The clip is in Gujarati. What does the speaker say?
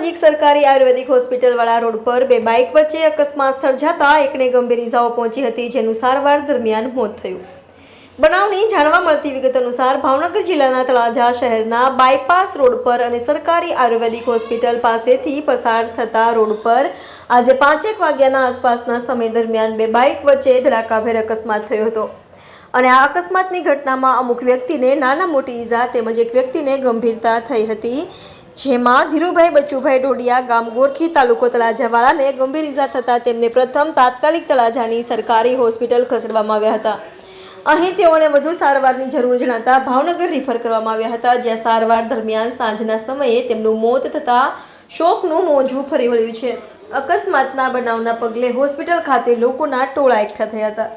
નજીક સરકારી આયુર્વેદિક હોસ્પિટલવાળા રોડ પર બે બાઇક વચ્ચે અકસ્માત સર્જાતા એકને ગંભીર ઇજાઓ પહોંચી હતી, જેનું સારવાર દરમિયાન મોત થયું. બનાવની જાણવા મળતી વિગત અનુસાર ભાવનગર જિલ્લાના તળાજા શહેરના બાયપાસ રોડ પર અને સરકારી આયુર્વેદિક હોસ્પિટલ પાસેથી પસાર થતા રોડ પર આજે પાંચેક વાગ્યાના આસપાસના સમય દરમિયાન બે બાઇક વચ્ચે ધડાકાભેર અકસ્માત થયો હતો. અને આ અકસ્માતની ઘટનામાં અમુક વ્યક્તિને નાના મોટી ઈજા તેમજ એક વ્યક્તિને ગંભીરતા થઈ હતી. જેમાં ધીરુભાઈ બચુભાઈ ડોડિયા, ગામ ગોરખી, તાલુકો તળાજાવાળાને ગંભીર ઇજા થતાં તેમને પ્રથમ તાત્કાલિક તળાજાની સરકારી હોસ્પિટલ ખસેડવામાં આવ્યા હતા. અહીં તેઓને વધુ સારવારની જરૂર જણાતા ભાવનગર રિફર કરવામાં આવ્યા હતા, જ્યાં સારવાર દરમિયાન સાંજના સમયે તેમનું મોત થતાં શોકનું મોજું ફરી વળ્યું છે. અકસ્માતના બનાવના પગલે હોસ્પિટલ ખાતે લોકોના ટોળા એકઠા થયા હતા.